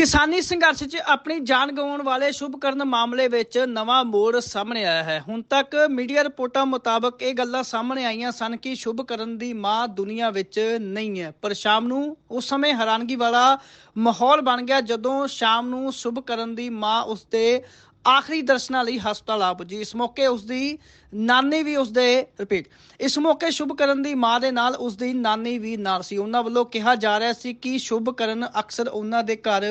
ਕਿਸਾਨੀ ਸੰਘਰਸ਼ 'ਚ ਆਪਣੀ ਜਾਨ ਗਵਾਉਣ ਵਾਲੇ ਸ਼ੁਭਕਰਨ ਮਾਮਲੇ ਵਿੱਚ ਨਵਾਂ ਮੋੜ ਸਾਹਮਣੇ ਆਇਆ ਹੈ। ਹੁਣ ਤੱਕ ਮੀਡੀਆ ਰਿਪੋਰਟਾਂ ਮੁਤਾਬਕ ਇਹ ਗੱਲਾਂ ਸਾਹਮਣੇ ਆਈਆਂ ਸਨ ਕਿ ਸ਼ੁਭਕਰਨ ਦੀ ਮਾਂ ਦੁਨੀਆ ਵਿੱਚ ਨਹੀਂ ਹੈ। ਪਰ ਸ਼ਾਮ ਨੂੰ, ਉਸ ਸਮੇਂ ਹੈਰਾਨਗੀ ਵਾਲਾ ਮਾਹੌਲ ਬਣ ਗਿਆ ਜਦੋਂ ਸ਼ਾਮ ਨੂੰ ਸ਼ੁਭਕਰਨ ਦੀ ਮਾਂ ਉਸਦੇ ਆਖਰੀ ਦਰਸ਼ਨਾਂ ਲਈ ਹਸਪਤਾਲ ਆ ਪੁੱਜੀ। ਇਸ ਮੌਕੇ ਉਸਦੀ ਨਾਨੀ ਵੀ ਉਸਦੇ ਰਿਪੀਟ ਇਸ ਮੌਕੇ ਸ਼ੁਭਕਰਨ ਦੀ ਮਾਂ ਦੇ ਨਾਲ ਉਸਦੀ ਨਾਨੀ ਵੀ ਨਾਲ ਸੀ। ਉਹਨਾਂ ਵੱਲੋਂ ਕਿਹਾ ਜਾ ਰਿਹਾ ਸੀ ਕਿ ਸ਼ੁਭਕਰਨ ਅਕਸਰ ਉਹਨਾਂ ਦੇ ਘਰ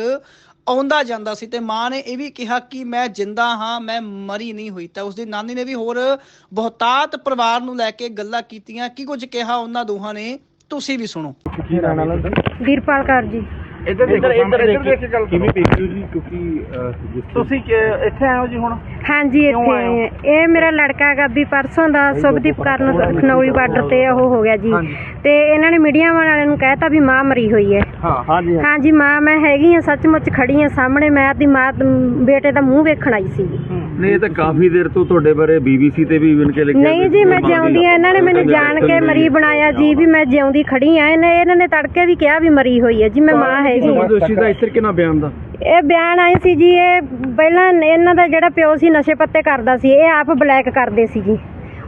ਆਉਂਦਾ ਜਾਂਦਾ ਸੀ ਤੇ ਮਾਂ ਨੇ ਇਹ ਵੀ ਕਿਹਾ ਕਿ ਮੈਂ ਜਿੰਦਾ ਹਾਂ ਮੈਂ ਮਰੀ ਨਹੀਂ ਹੋਈ। ਤਾਂ ਉਸਦੀ ਨਾਨੀ ਨੇ ਵੀ ਹੋਰ ਬਹੁਤਾਤ ਪਰਿਵਾਰ ਨੂੰ ਲੈ ਕੇ ਗੱਲਾਂ ਕੀਤੀਆਂ। ਕੀ ਕੁਝ ਕਿਹਾ ਉਹਨਾਂ ਦੋਹਾਂ ਨੇ? ਤੁਸੀਂ ਵੀ ਸੁਣੋ। ਕੀ ਨਾਮ ਹੈ ਵੀਰਪਾਲ ਕੌਰ ਜੀ। ਇੱਧਰ ਦੇਖੋ ਇੱਧਰ ਦੇਖ ਕੇ ਗੱਲ ਕਿਵੇਂ ਦੇਖਦੇ ਹੋ ਜੀ? ਕਿਉਂਕਿ ਅਹ, ਜਿਸ ਤੁਸੀਂ ਕਿ- ਇੱਥੇ ਆਏ ਹੋ ਜੀ ਹੁਣ। ਹਾਂਜੀ ਕਿਉਂ ਇੱਥੇ ਆਏ ਹੋ? ਆਏ ਹਾਂ। ਇਹ ਮੇਰਾ ਲੜਕਾ ਹੈਗਾ ਵੀ ਪਰਸੋਂ ਦਾ ਸੁਭਦੀਪ ਕਰਨ ਖਨੌਰੀ ਬਾਰਡਰ ਤੇ ਉਹ ਹੋ ਗਿਆ ਜੀ। ਹਾਂਜੀ। ਤੇ ਇਹਨਾਂ ਨੇ ਮੀਡੀਆ ਵਾਲਿਆਂ ਨੂੰ ਕਹਿਤਾ ਵੀ ਮਾਂ ਮਰੀ ਹੋਈ ਹੈ। ਹਾਂ। ਹਾਂਜੀ ਹਾਂਜੀ। ਮਾਂ ਮੈਂ ਹੈਗੀ ਆ ਸੱਚਮੁੱਚ ਖੜੀ ਆ ਸਾਹਮਣੇ। ਮੈਂ ਆਪਦੀ ਮਾਂ ਬੇਟੇ ਦਾ ਮੂੰਹ ਵੇਖਣ ਆਈ ਸੀ। ਨਹੀਂ ਇਹ ਤਾਂ ਕਾਫੀ ਦੇਰ ਤੋਂ ਤੁਹਾਡੇ ਬਾਰੇ ਬੀਬੀਸੀ ਤੇ ਵੀ ਇਵਨ ਕੇ ਲਿਖਿਆ ਨਹੀਂ ਜੀ ਮੈਂ ਜਿਉਂਦੀ ਆ ਇਹਨਾਂ ਨੇ ਮੈਨੂੰ ਜਾਣ ਕੇ ਮਰੀ ਬਣਾਇਆ ਜੀ ਵੀ ਮੈਂ ਜਿਉਂਦੀ ਖੜੀ ਆ ਇਹਨੇ ਇਹਨਾਂ ਨੇ ਤੜਕੇ ਵੀ ਕਿਹਾ ਵੀ ਮਰੀ ਹੋਈ ਹੈ। ਜੀ ਮੈਂ ਮਾਂ ਹੈਗੀ ਆ ਦੋਸ਼ੀ ਦਾ ਇਸ ਤਰੀਕੇ ਨਾਲ ਬਿਆਨ ਦਾ? ਇਹ ਬਿਆਨ ਆਏ ਸੀ ਜੀ ਇਹ ਪਹਿਲਾਂ ਇਹਨਾਂ ਦਾ ਜਿਹੜਾ ਪਿਓ ਸੀ ਨਸ਼ੇ ਪੱਤੇ ਕਰਦਾ ਸੀ ਇਹ ਆਪ ਬਲੈਕ ਕਰਦੇ ਸੀ ਜੀ।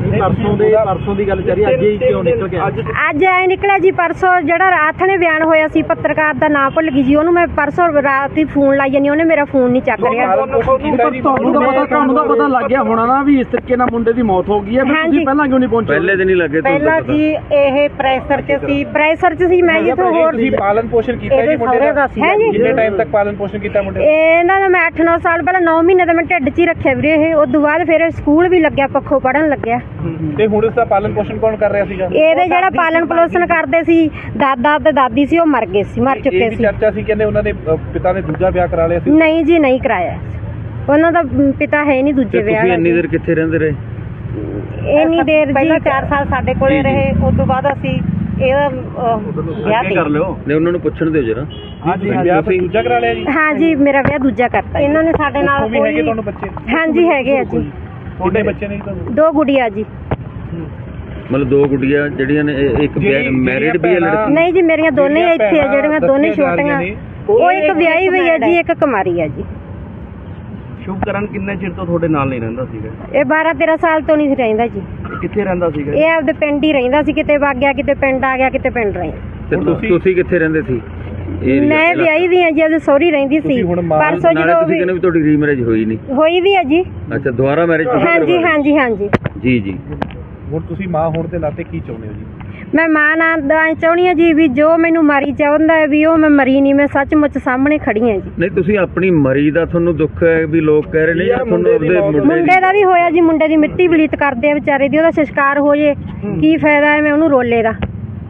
ਪਰਸੋਂ ਦੇ ਪਰਸੋਂ ਦੀ ਗੱਲ ਚੱਲੀ ਅੱਜ ਹੀ ਕਿਉਂ ਨਿਕਲ ਗਿਆ? ਅੱਜ ਅੱਜ ਐ ਨਿਕਲਿਆ ਜੀ ਪਰਸੋਂ ਜਿਹੜਾ ਰਾਤ ਨੇ ਬਿਆਨ ਹੋਇਆ ਸੀ ਪੱਤਰਕਾਰ ਦਾ ਨਾਂ ਭੁੱਲ ਗਈ ਜੀ ਉਹਨੂੰ ਮੈਂ ਪਰਸੋਂ ਰਾਤ ਹੀ ਫੋਨ ਲਾਈ ਜਾਨੀ ਉਹਨੇ ਮੇਰਾ ਫੋਨ ਨਹੀਂ ਚੱਕ ਰਿਹਾ ਤੁਹਾਨੂੰ ਤਾਂ ਪਤਾ ਲੱਗ ਗਿਆ ਹੋਣਾ ਨਾ ਵੀ ਇਸ ਤਰੀਕੇ ਨਾਲ ਮੁੰਡੇ ਦੀ ਮੌਤ ਹੋ ਗਈ ਹੈ। ਤੁਸੀਂ ਪਹਿਲਾਂ ਕਿਉਂ ਨਹੀਂ ਪਹੁੰਚੇ? ਪਹਿਲੇ ਦਿਨ ਹੀ ਲੱਗੇ ਪਹਿਲਾਂ ਜੀ ਇਹ ਪ੍ਰੈਸ਼ਰ ਚ ਸੀ ਪ੍ਰੈਸ਼ਰ ਚ ਸੀ ਮੈਂ ਜਿੱਥੋਂ ਹੋਰ ਤੁਸੀਂ ਪਾਲਨ ਪੋਸ਼ਣ ਕੀਤਾ ਜੀ ਮੁੰਡੇ ਦਾ? ਹੈ ਜੀ ਕਿੰਨੇ ਟਾਈਮ ਤੱਕ ਪਾਲਨ ਪੋਸ਼ਣ ਕੀਤਾ ਮੁੰਡੇ ਦਾ? ਇਹਨਾਂ ਦਾ ਮੈਂ 8-9 ਸਾਲ ਪਹਿਲਾਂ 9 ਮਹੀਨੇ ਦਾ ਮੈਂ ਢਿੱਡ 'ਚ ਹੀ ਰੱਖਿਆ ਵੀਰੇ ਇਹ ਉਸ ਤੋਂ ਬਾਅਦ ਫਿਰ ਸਕੂਲ ਵੀ ਲੱਗਿਆ ਪੱਖੋਂ ਪੜਨ ਲੱਗਿਆ। ਤੇ ਹੁਣ ਇਸ ਦਾ ਪਾਲਨ ਪੋਸ਼ਣ ਕੌਣ ਕਰ ਰਿਹਾ ਸੀਗਾ? ਇਹਦੇ ਜਿਹੜਾ ਪਾਲਣ ਪੋਸ਼ਣ ਕਰਦੇ ਸੀ ਦਾਦਾ ਤੇ ਦਾਦੀ ਸੀ ਉਹ ਮਰ ਗਏ ਸੀ ਮਰ ਇਹ ਚੁੱਕੇ ਵੀ ਸੀ। ਚਰਚਾ ਸੀ ਕਹਿੰਦੇ ਉਹਨਾਂ ਦੇ ਅ, ਪਿਤਾ ਨੇ ਦੂਜਾ ਵਿਆਹ ਕਰਾ ਲਿਆ ਸੀ। ਨਹੀਂ ਜੀ ਨਹੀਂ ਕਰਾਇਆ। ਉਹਨਾਂ ਦਾ ਪਿਤਾ ਹੈ ਨਹੀਂ ਦੂਜੇ ਵਿਆਹ ਦਾ ਦੇਰ ਕਿੱਥੇ ਰਹਿੰਦੇ ਰਹੇ? ਇੰਨੀ ਦੇਰ ਜੀ ਪਹਿਲਾਂ 4 ਸਾਲ ਸਾਡੇ ਕੋਲੇ ਰਹੇ ਉਸ ਤੋਂ ਬਾਅਦ ਅਸੀਂ ਇਹਦਾ ਵਿਆਹ ਕਰ ਲਿਓ। ਨੇ ਉਹਨਾਂ ਨੂੰ ਪੁੱਛਣ ਦਿਓ ਜਰਾ। ਹਾਂਜੀ ਵਿਆਹ ਫਿਰ ਦੂਜਾ ਕਰਾ ਲਿਆ ਜੀ। ਹਾਂ ਜੀ ਮੇਰਾ ਵਿਆਹ ਦੂਜਾ ਕਰਤਾ ਇਹਨਾਂ ਨੇ ਸਾਡੇ ਨਾਲ ਉਹ ਵੀ ਹੈਗੇ ਕੋਈ ਤੁਹਾਨੂੰ ਬੱਚੇ? ਹਾਂਜੀ ਹੈਗੇ ਆ ਜੀ। ਕਿੰਨੇ ਬੱਚੇ ਨੇ ਜੀ ਤੁਹਾਨੂੰ? ਦੋ ਗੁੜੀਆ ਜੀ। ਮਤਲਬ ਦੋ ਗੁੱਡੀਆਂ ਜਿਹੜੀਆਂ ਨੇ ਇਹ- ਇੱਕ ਜਿਹੜੀ- ਮੈਰਿਡ ਵੀ ਹੈ ਜਿਹੜੀਆਂ ਲੜਕੀ? ਨਹੀਂ ਜੀ ਮੇਰੀਆਂ ਦੋਨੇ ਜਿਹੜੀਆਂ ਇੱਥੇ ਆ ਭੈਣਾਂ ਜਿਹੜੀਆਂ ਦੋਨੇ ਦੱਸੀਆਂ ਜਾ ਛੋਟੀਆਂ। ਨੇ, ਉਹ ਇੱਕ ਵਿਆਹੀ ਹੋਈ ਹੈ ਜੀ ਇੱਕ ਕੁਮਾਰੀ ਹੈ ਜੀ। ਸ਼ੁਭਕਰਨ ਕਿੰਨੇ ਚਿਰ ਤੋਂ ਤੁਹਾਡੇ ਨਾਲ ਨਹੀਂ ਰਹਿੰਦਾ ਸੀਗਾ? ਇਹ 12 13 ਸਾਲ ਤੋਂ ਨਹੀਂ ਸੀ ਰਹਿੰਦਾ ਜੀ। ਕਿੱਥੇ ਰਹਿੰਦਾ ਸੀਗਾ? ਇਹ ਆਪਦੇ ਪਿੰਡ ਹੀ ਰਹਿੰਦਾ ਸੀ ਕਿਤੇ ਵਗ ਗਿਆ ਕਿਤੇ ਪਿੰਡ ਆ ਗਿਆ ਕਿਤੇ ਪਿੰਡ ਰਹੀ। ਤੇ ਤੁਸੀਂ ਤੁਸੀਂ ਕਿੱਥੇ ਰਹਿੰਦੇ ਸੀ? ਮੈਂ ਵਿਆਹੀ ਵੀ ਹਾਂ ਜੀ ਸਹੁਰੀ ਰਹਿੰਦੀ ਸੀ। ਪਰਸੋਂ ਜਦੋਂ ਤੁਸੀਂ ਵੀ ਕਹਿੰਦੇ ਵੀ ਤੁਹਾਡੀ ਰੀਮੈਰਿਜ ਹੋਈ ਨਹੀਂ। ਹੋਈ ਵੀ ਹੈ ਜੀ। ਅੱਛਾ ਦੁਬਾਰਾ ਮੈਰਿਜ ਹਾਂਜੀ ਹਾਂਜੀ ਹਾਂਜੀ। ਜੀ ਜੀ। ਹੁਣ ਤੁਸੀਂ ਮਾਂ ਹੋਣ ਦੇ ਨਾਤੇ ਕੀ ਚਾਹੁੰਦੇ ਹੋ ਜੀ? ਮੈਂ ਮਾਂ ਨਾਲ ਦਾ ਚਾਹੁੰਦੀ ਹਾਂ ਜੀ ਵੀ ਜੋ ਮੈਨੂੰ ਮਾਰੀ ਚਾਹੁੰਦਾ ਹੈ ਵੀ ਉਹ ਮੈਂ ਮਰੀ ਨਹੀਂ ਮੈਂ ਸੱਚਮੁੱਚ ਸਾਹਮਣੇ ਖੜੀ ਹਾਂ ਜੀ। ਨਹੀਂ ਤੁਸੀਂ ਆਪਣੀ ਮਰੀ ਦਾ ਤੁਹਾਨੂੰ ਦੁੱਖ ਹੈ ਵੀ ਲੋਕ ਕਹਿ ਰਹੇ ਨੇ ਤੁਹਾਨੂੰ ਉਹਦੇ ਮੁੰਡੇ ਮੁੰਡੇ ਦਾ ਵੀ ਹੋਇਆ ਜੀ ਮੁੰਡੇ ਦੀ ਮਿੱਟੀ ਬਲੀਤ ਕਰਦੇ ਆ ਵਿਚਾਰੇ ਦੀ ਉਹਦਾ ਸੰਸਕਾਰ ਹੋ ਜੇ। ਕੀ ਫਾਇਦਾ ਹੈ ਮੈਂ ਉਹਨੂੰ ਰੋਲੇ ਦਾ?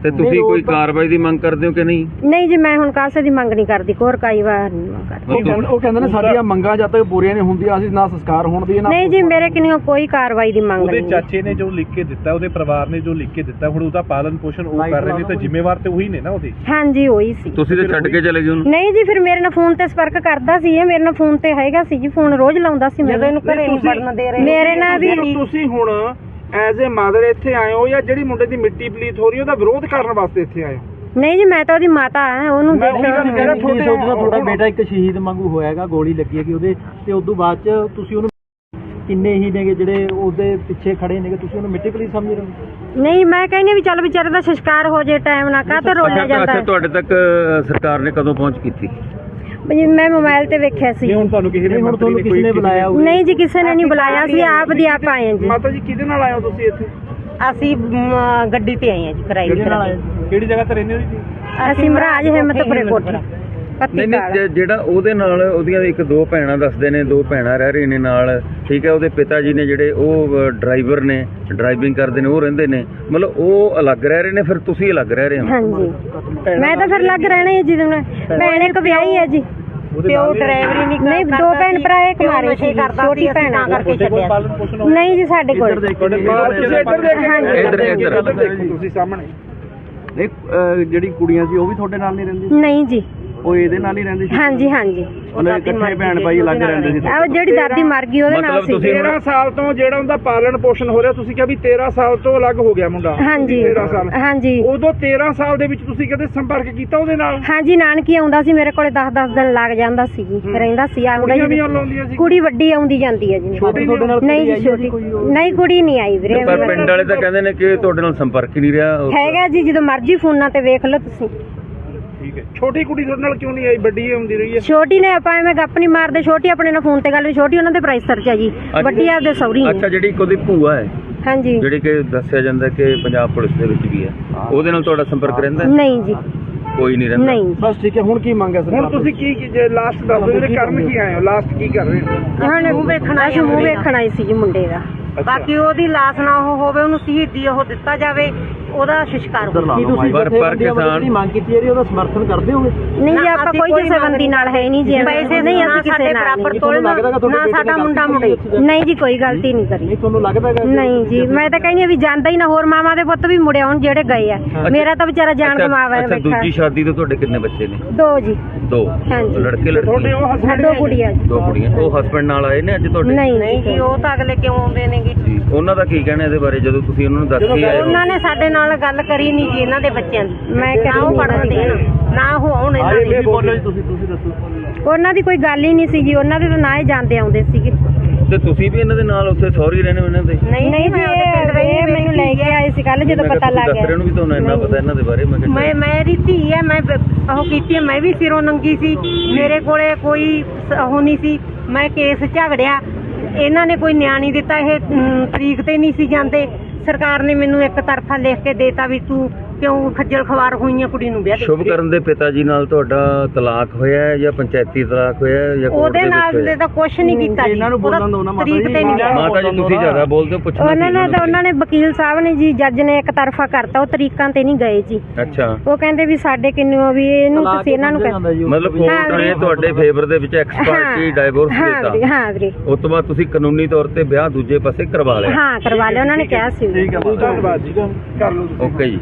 ਤੇ ਤੁਸੀਂ ਕੋਈ ਕਾਰਵਾਈ ਦੀ ਮੰਗ ਕਰਦੇ ਹੋ ਕਿ ਨਹੀਂ? ਨਹੀਂ ਜੀ ਮੈਂ ਹੁਣ ਕਾਸੇ ਦੀ ਮੰਗ ਨਹੀਂ ਕਰਦੀ ਕੋਰ ਕਾਈ ਵਾਰ ਨਹੀਂ ਮੰਗ ਕਰਦੀ। ਉਹ ਕਹਿੰਦੇ ਨੇ ਸਾਡੀਆਂ ਮੰਗਾਂ ਜਦ ਤੱਕ ਪੂਰੀਆਂ ਨਹੀਂ ਹੁੰਦੀਆਂ ਅਸੀਂ ਨਾ ਸੰਸਕਾਰ ਹੋਣ ਦੀ ਨਹੀਂ ਜੀ ਮੇਰੇ ਕਿਨਿਓ ਕੋਈ ਕਾਰਵਾਈ ਦੀ ਮੰਗ ਉਹਦੇ ਨਹੀਂ ਚਾਚੇ ਨੇ ਜੋ ਲਿਖ ਕੇ ਦਿੱਤਾ ਉਹਦੇ ਪਰਿਵਾਰ ਨੇ ਜੋ ਲਿਖ ਕੇ ਦਿੱਤਾ ਹੁਣ ਉਹਦਾ ਪਾਲਨ ਪੋਸ਼ਣ ਉਹ ਕਰ ਰਹੇ ਨੇ ਤਾਂ ਜ਼ਿੰਮੇਵਾਰ ਤੇ ਉਹੀ ਨੇ ਨਾ ਉਹਦੇ। ਹਾਂਜੀ ਹੋਈ ਸੀ। ਤੁਸੀਂ ਤੇ ਛੱਡ ਕੇ ਚਲੇ ਗਏ ਉਹਨੂੰ? ਨਹੀਂ ਜੀ ਫਿਰ ਮੇਰੇ ਨਾਲ ਫੋਨ ਤੇ ਸੰਪਰਕ ਕਰਦਾ ਸੀ ਇਹ ਮੇਰੇ ਨਾਲ ਫੋਨ ਤੇ ਹੈਗਾ ਸੀ ਜੀ ਫੋਨ ਰੋਜ਼ ਲਾਉਂਦਾ ਸੀ ਮੈਨੂੰ ਇਹਨੂੰ ਘਰੇ ਨਹੀਂ ਵੜਨ ਦੇ ਰਹੇ। ਮੇਰੇ ਨਾਲ ਵੀ ਤੁਸੀਂ ਹੁਣ ਐਜ਼ ਅ ਮਦਰ ਇੱਥੇ ਆਏ ਹੋ ਜਾਂ ਜਿਹੜੀ ਮੁੰਡੇ ਦੀ ਮਿੱਟੀ ਪਲੀਤ ਹੋ ਰਹੀ ਉਹਦਾ ਵਿਰੋਧ ਕਰਨ ਵਾਸਤੇ ਇੱਥੇ ਆਏ ਹੋ? ਨਹੀਂ ਜੀ ਮੈਂ ਤਾਂ ਉਹਦੀ ਮਾਤਾ ਹਾਂ ਉਹਨੂੰ ਤੁਹਾਡਾ ਬੇਟਾ ਇੱਕ ਸ਼ਹੀਦ ਵਾਂਗੂ ਹੋਇਆਗਾ ਗੋਲੀ ਲੱਗੀ ਹੈਗੀ ਉਹਦੇ ਤੇ ਉਸ ਤੋਂ ਬਾਅਦ ਚ ਤੁਸੀਂ ਉਹਨੂੰ ਕਿੰਨੇ ਹੀ ਨੇਗੇ ਜਿਹੜੇ ਉਹਦੇ ਪਿੱਛੇ ਖੜੇ ਨੇਗੇ ਤੁਸੀਂ ਉਹਨੂੰ ਮਿੱਟੀ ਪਲੀ ਸਮਝ ਰਹੇ ਹੋ? ਨਹੀਂ ਮੈਂ ਕਹਿੰਦੀ ਵੀ ਚੱਲ ਵਿਚਾਰੇ ਦਾ ਸੰਸਕਾਰ ਹੋ ਜੇ ਟਾਈਮ ਨਾ ਕਾ ਤੇ ਰੋਲਿਆ ਜਾਂਦਾ ਹੈ। ਤੁਹਾਡੇ ਤੱਕ ਅ, ਸਰਕਾਰ ਨੇ ਕਦੋਂ ਪਹੁੰਚ ਕੀਤੀ? ਵੀ ਮੈਂ ਮੋਬਾਈਲ ਤੇ ਵੇਖਿਆ ਸੀ। ਨਹੀਂ ਹੁਣ ਤੁਹਾਨੂੰ ਕਿਸੇ ਨੇ ਹੁਣ ਤੁਹਾਨੂੰ ਕਿਸੇ ਨੇ ਬੁਲਾਇਆ ਹੋਊ ਨਹੀਂ ਜੀ ਕਿਸੇ ਨੇ ਨਹੀਂ ਬੁਲਾਇਆ ਸੀ ਆਪ ਦੀ ਆਪ ਆਏ ਹਾਂ ਜੀ। ਮਾਤਾ ਜੀ ਕਿਹਦੇ ਨਾਲ ਆਏ ਹੋ ਤੁਸੀਂ ਇੱਥੇ? ਅਸੀਂ ਗੱਡੀ ਤੇ ਆਏ ਹਾਂ ਜੀ ਕਿਰਾਏ ਆਏ ਕਿਹੜੀ ਜਗ੍ਹਾ ਤੇ ਰਹਿੰਦੇ ਹੋ ਜੀ ਅਸੀਂ ਮਹਾਰਾਜ ਹਿੰਮਤਪੁਰੇ ਕੋਠੀ। ਨਹੀਂ ਨਹੀਂ ਜੇ- ਜਿਹੜਾ ਉਹਦੇ ਨਾਲ ਉਹਦੀਆਂ ਇੱਕ ਦੋ ਭੈਣਾਂ ਦੱਸਦੇ ਨੇ ਦੋ ਭੈਣਾਂ ਰਹਿ ਰਹੀਆਂ ਨੇ ਨਾਲ ਠੀਕ ਹੈ ਉਹਦੇ ਪਿਤਾ ਜੀ ਨੇ ਜਿਹੜੇ ਉਹ ਡਰਾਈਵਰ ਨੇ ਡਰਾਈਵਿੰਗ ਕਰਦੇ ਨੇ ਉਹ ਰਹਿੰਦੇ ਨੇ। ਮਤਲਬ ਉਹ ਅਲੱਗ ਰਹਿ ਰਹੇ ਨੇ ਫਿਰ ਤੁਸੀਂ ਅਲੱਗ ਰਹਿ ਰਹੇ ਹੋ? ਹਾਂਜੀ। ਮੈਂ ਤਾਂ ਫਿਰ ਲੱਗ ਰਹਿਣਾ ਹੈ ਜੀ ਤੁਹਾਨੂੰ ਭੈਣ ਇੱਕ ਵਿਆਹੀ ਹੈ ਜੀ। ਪਿਓ ਡਰਾਈਵਰੀ ਨਹੀਂ ਨਹੀਂ, ਦੋ ਭੈਣ ਭਰਾ ਇੱਕ ਪਿਓ ਮਾਰੇ ਨਸ਼ੇ ਸੀ, ਕਰਦਾ ਛੋਟੀ ਭੈਣ ਆ। ਕਰਕੇ ਛੱਡਿਆ? ਨਹੀਂ ਜੀ ਸਾਡੇ ਕੋਲ। ਇੱਧਰ। ਇੱਧਰ- ਤੁਸੀਂ ਸਾਹਮਣੇ। ਨਹੀਂ ਅਹ ਜਿਹੜੀ ਕੁੜੀਆਂ ਸੀ ਉਹ ਵੀ ਤੁਹਾਡੇ ਨਾਲ ਨਹੀਂ ਰਹਿੰਦੀ? ਨਹੀਂ ਜੀ। ਉਹ ਇਹਦੇ ਨਾਲ ਹੀ ਰਹਿੰਦੀ ਸੀ? ਹਾਂਜੀ ਹਾਂਜੀ। ਉਹਨੇ ਇਕੱਠੇ ਭੈਣ ਭਾਈ ਅਲੱਗ ਰਹਿੰਦੇ ਸੀ ਆਹ ਜਿਹੜੀ ਦਾਦੀ ਮਰ ਗਈ ਉਹਦੇ ਨਾਲ ਮਤਲਬ ਸੀ। ਤੁਸੀਂ 13 ਸਾਲ ਤੋਂ ਜਿਹੜਾ ਉਹਦਾ ਪਾਲਣ ਪੋਸ਼ਣ ਹੋ ਰਿਹਾ ਤੁਸੀਂ ਕਿਹਾ ਵੀ 13 ਸਾਲ ਤੋਂ ਅਲੱਗ ਹੋ ਗਿਆ ਮੁੰਡਾ। ਹਾਂਜੀ। 13 ਸਾਲ। ਹਾਂਜੀ। ਉਦੋਂ 13 ਸਾਲ ਦੇ ਵਿੱਚ ਤੁਸੀਂ ਕਦੇ ਸੰਪਰਕ ਕੀਤਾ ਉਹਦੇ ਨਾਲ? ਹਾਂਜੀ ਨਾਨਕੀ ਆਉਂਦਾ ਸੀ ਮੇਰੇ ਕੋਲੇ 10-10 ਦਿਨ ਲੱਗ ਜਾਂਦਾ ਸੀ ਜੀ। ਰਹਿੰਦਾ ਸੀ ਆਉਂਦਾ ਕੁੜੀਆਂ ਵੀ ਜੀ ਆਉਂਦੀਆਂ ਸੀ? ਕੁੜੀ ਵੱਡੀ ਆਉਂਦੀ ਜਾਂਦੀ ਹੈ ਜੀ। ਛੋਟੀ ਤੁਹਾਡੇ ਨਾਲ ਨਹੀਂ ਜੀ ਛੋਟੀ। ਉਹ? ਨਹੀਂ ਕੁੜੀ ਨਹੀਂ ਆਈ ਵੀਰੇ। ਪਰ ਪਿੰਡ ਵਾਲੇ ਤਾਂ ਕਹਿੰਦੇ ਨੇ ਕਿ ਤੁਹਾਡੇ ਨਾਲ ਸੰਪਰਕ ਹੀ ਨਹੀਂ ਰਿਹਾ। ਉਹ- ਹੈਗਾ ਜੀ ਜਦੋਂ ਮਰਜ਼ੀ ਫੋਨਾਂ ਤੇ ਵੇਖ ਲਓ ਤੁਸੀਂ। ਠੀਕ ਹੈ। ਛੋਟੀ ਕੁੜੀ ਤੁਹਾਡੇ ਨਾਲ ਕਿਉਂ ਨਹੀਂ ਆਈ? ਵੱਡੀ ਹੀ ਆਉਂਦੀ ਰਹੀ ਹੈ। ਛੋਟੀ ਨੇ ਆਪਾਂ ਐਵੇਂ ਗੱਪ ਨਹੀਂ ਮਾਰਦੇ ਛੋਟੀ ਆਪਣੇ ਨਾਲ ਫੋਨ ਤੇ ਗੱਲ ਵੀ ਛੋਟੀ ਉਹਨਾਂ ਦੇ ਪ੍ਰਾਈਸਰ ਚ ਆ ਜੀ। ਵੱਡੀ ਆਪਦੇ ਸੌਰੀ ਅੱਛਾ ਜਿਹੜੀ ਇੱਕ ਉਹਦੀ ਭੂਆ ਹੈ ਹਾਂਜੀ। ਜਿਹੜੀ ਕਿ ਦੱਸਿਆ ਜਾਂਦਾ ਕਿ ਪੰਜਾਬ ਪੁਲਿਸ ਦੇ ਵਿੱਚ ਵੀ ਹੈ। ਉਹਦੇ ਨਾਲ ਤੁਹਾਡਾ ਸੰਪਰਕ ਰਹਿੰਦਾ? ਨਹੀਂ ਜੀ। ਕੋਈ ਨਹੀਂ ਰਹਿੰਦਾ। ਨਹੀਂ। ਬਸ ਠੀਕ ਹੈ ਹੁਣ ਕੀ ਮੰਗ ਹੈ ਸਰਕਾਰ ਹੁਣ ਤੁਸੀਂ ਕੀ ਕੀ- ਜੇ ਲਾਸਟ ਦੱਸ ਦਿਓ ਜਿਹੜੇ ਕਰਨ ਕੀ ਆਏ ਹੋ? ਲਾਸਟ ਕੀ ਕਰ ਰਹੇ ਹੋ? ਹੁਣ ਮੂੰਹ ਵੇਖਣਾ ਅਸੀਂ ਮੂੰਹ ਵੇਖਣ ਸੀ ਜੀ ਮੁੰਡੇ ਦਾ। ਬਾਕੀ ਉਹਦੀ ਲਾਸ਼ ਨਾ ਉਹ ਹੋਵੇ ਉਹਨੂੰ ਸ਼ਹੀਦੀ ਉਹ ਦਿੱਤਾ ਜਾਵੇ। ਉਹਦਾ ਲਾ ਹੋਵੇ ਲਓ ਪਰ- ਪਰ ਜਥੇਬੰਦੀਆਂ ਵੱਲੋਂ ਕਿਸਾਨ- ਜਿਹੜੀ ਮੰਗ ਕੀਤੀ ਹੈ ਉਹਦਾ ਸਮਰਥਨ ਕਰਦੇ ਹੋਗੇ? ਨਹੀਂ ਜੀ ਆਪਾਂ ਕੋਈ ਕੋਈ ਕਿਸੇ ਬੰਦੀ ਨਾਲ ਹੈ ਨਹੀਂ ਜੀ ਪੈਸੇ ਨਹੀਂ ਅਸੀਂ ਕਿਸੇ ਸਾਡੇ ਨਾਲ ਬਰਾਬਰ ਨਹੀਂ। ਤੋਲਣਾ ਲੱਗਦਾ ਕਿ ਤੁਹਾਡੇ ਨਾ ਬੇਟੇ ਸਾਡਾ ਨੇ ਮੁੰਡਾ ਗਲਤੀ ਮੁੰਡੇ ਕੀਤੀ? ਨਹੀਂ ਜੀ ਕੋਈ ਗਲਤੀ ਨਹੀਂ ਕਰੀ। ਨਹੀਂ ਤੁਹਾਨੂੰ ਲੱਗਦਾ ਹੈਗਾ ਕਿ- ਨਹੀਂ ਜੀ ਮੈਂ ਤਾਂ ਕਹਿੰਦੀ ਹਾਂ ਵੀ ਜਾਂਦਾ ਹੀ ਨਾ ਹੋਰ ਮਾਵਾਂ ਦੇ ਪੁੱਤ ਵੀ ਮੁੜਿਆ ਹੁਣ ਜਿਹੜੇ ਗਏ ਆ। ਮੇਰਾ ਤਾਂ ਵਿਚਾਰਾ ਜਾਨ ਅੱਛਾ- ਕਮਾਵਾ ਅੱਛਾ ਬੈਠਾ। ਦੂਜੀ ਸ਼ਾਦੀ ਤੋਂ ਤੁਹਾਡੇ ਕਿੰਨੇ ਬੱਚੇ ਨੇ? ਦੋ ਜੀ। ਦੋ। ਹਾਂਜੀ। ਲੜਕੇ ਤੁਹਾਡੇ ਲੜਕੀਆਂ ਉਹ ਹਸਬੰਡ ਦੋ ਕੁੜੀਆਂ ਜੀ। ਦੋ ਕੁੜੀਆਂ। ਉਹ ਹਸਬੰਡ ਨਾਲ ਆਏ ਨੇ ਅੱਜ ਤੁਹਾਡੇ? ਨਹੀਂ ਨਹੀਂ ਜੀ। ਉਹ ਤਾਂ ਅਗਲੇ ਕਿਉਂ ਆਉਂਦੇ ਨੇਗੇ ਜੀ? ਉਹਨਾਂ ਦਾ ਕੀ ਕਹਿਣਾ ਇਹਦੇ ਬਾਰੇ? ਜਦੋਂ ਤੁਸੀਂ ਉਹਨਾਂ ਨੂੰ ਦੱਸ ਕੇ ਆਏ ਹੋ। ਉਹਨਾਂ ਨੇ ਸਾਡੇ ਨਾਲ ਗੱਲ ਕਰੀ ਨਹੀਂ ਜੀ ਇਹਨਾਂ ਦੇ ਬੱਚਿਆਂ ਦੀ। ਮੈਂ ਨਾ ਉਹ ਪੜਨ ਦੇਣ ਨਾ। ਉਹ ਆਉਣ ਇਹਨਾਂ ਦੇ। ਬੋਲੋ ਜੀ ਤੁਸੀਂ ਤੁਸੀਂ ਦੱਸੋ। ਉਹਨਾਂ ਦੀ ਕੋਈ ਗੱਲ ਹੀ ਨਹੀਂ ਸੀ ਜੀ ਉਹਨਾਂ ਦੇ ਤਾਂ ਨਾ ਹੀ ਜਾਂਦੇ ਆਉਂਦੇ ਸੀਗੇ। ਤੇ ਤੁਸੀਂ ਵੀ ਇਹਨਾਂ ਦੇ ਨਾਲ ਉੱਥੇ ਸੌਰੀ ਰਹਿੰਦੇ ਹੋ ਇਹਨਾਂ ਦੇ? ਨਹੀਂ ਜੀ ਇਹ ਇਹ ਮੈਨੂੰ ਲੈ ਕੇ ਆਏ ਸੀ ਕੱਲ ਜਦੋਂ ਮੈਂ ਪਤਾ ਕਿਹਾ ਲੱਗ ਰਹੇ ਗਿਆ ਹੋ ਵੀ ਤੁਹਾਨੂੰ ਇੰਨਾ ਪਤਾ ਇਹਨਾਂ ਦੇ ਬਾਰੇ ਮੈਂ ਕਿਹਾ ਮੈਂ ਮੇਰੀ ਧੀ ਹੈ ਮੈਂ ਉਹ ਕੀਤੀ ਹੈ, ਮੈਂ ਵੀ ਸਿਰੋਂ ਨੰਗੀ ਸੀ। ਮੇਰੇ ਕੋਲੇ ਕੋਈ ਉਹ ਨਹੀਂ ਸੀ। ਮੈਂ ਕੇਸ ਝਗੜਿਆ। ਇਹਨਾਂ ਨੇ ਕੋਈ ਨਿਆਂ ਨਹੀਂ ਦਿੱਤਾ ਇਹ ਤਰੀਕ ਤੇ ਨਹੀਂ ਸੀ ਜਾਂਦੇ। ਸਰਕਾਰ ਨੇ ਮੈਨੂੰ ਇੱਕ ਤਰਫਾ ਲਿਖ ਕੇ ਦੇਤਾ ਵੀ ਤੂੰ ਕਿਉਂ ਖੱਜਲ ਖਵਾਰ ਹੋਈਆਂ ਕੁੜੀ ਨੂੰ ਵਿਆਹ ਦੇ ਸ਼ੁਭ ਕਰਨ ਦੇ ਪਿਤਾ ਜੀ ਨਾਲ ਤੁਹਾਡਾ ਤਲਾਕ ਹੋਇਆ ਹੈ ਜਾਂ ਪੰਚਾਇਤੀ ਤਲਾਕ ਹੋਇਆ ਹੈ ਜਾਂ ਕੋਰਟ ਉਹਦੇ ਵਿੱਚ ਨਾਲ ਹੋਇਆ ਦੇ ਤਾਂ ਕੁਝ ਨਹੀਂ ਕੀਤਾ ਜੀ। ਇਹਨਾਂ ਨੂੰ ਬੋਲਣ ਦਿਓ ਨਾ ਮਾਤਾ ਤਰੀਕ ਜੀ। ਤੇ ਨਹੀਂ ਗਿਆ ਮਾਤਾ ਜੀ ਤੁਸੀਂ ਜ਼ਿਆਦਾ ਬੋਲਦੇ ਹੋ ਪੁੱਛਣਾ ਉਹਨਾਂ ਨੇ ਤਾਂ ਉਹਨਾਂ ਨੇ ਵਕੀਲ ਸਾਹਿਬ ਨੇ ਜੀ ਜੱਜ ਨੇ ਇੱਕ ਤਰਫਾ ਕਰਤਾ ਉਹ ਤਰੀਕਾਂ ਤੇ ਨਹੀਂ ਗਏ ਜੀ। ਅੱਛਾ। ਉਹ ਕਹਿੰਦੇ ਵੀ ਸਾਡੇ ਕਿੰਨੂ ਵੀ ਇਹਨੂੰ ਤੁਸੀਂ ਇਹਨਾਂ ਨੂੰ ਕਹਿ- ਮਤਲਬ ਕੋਰਟ ਨੇ। ਤੁਹਾਡੇ ਫੇਵਰ ਦੇ ਵਿੱਚ ਐਕਸ ਪਾਰਟੀ ਡਾਈਵੋਰਸ ਹਾਂ ਵੀਰੇ ਦਿੱਤਾ। ਹਾਂ ਵੀਰੇ। ਉਸ ਤੋਂ ਬਾਅਦ ਤੁਸੀਂ ਕਾਨੂੰਨੀ ਤੌਰ ਤੇ ਵਿਆਹ ਦੂਜੇ ਪਾਸੇ ਕਰਵਾ ਲਿਆ। ਹਾਂ ਕਰਵਾ ਲਿਆ ਉਹਨਾਂ ਨੇ ਕਿਹਾ ਸੀ। ਠੀਕ ਹੈ ਧੰਨਵਾਦ ਜੀ ਕਰ ਲਓ ਤੁਸੀਂ। ਓਕੇ ਜੀ।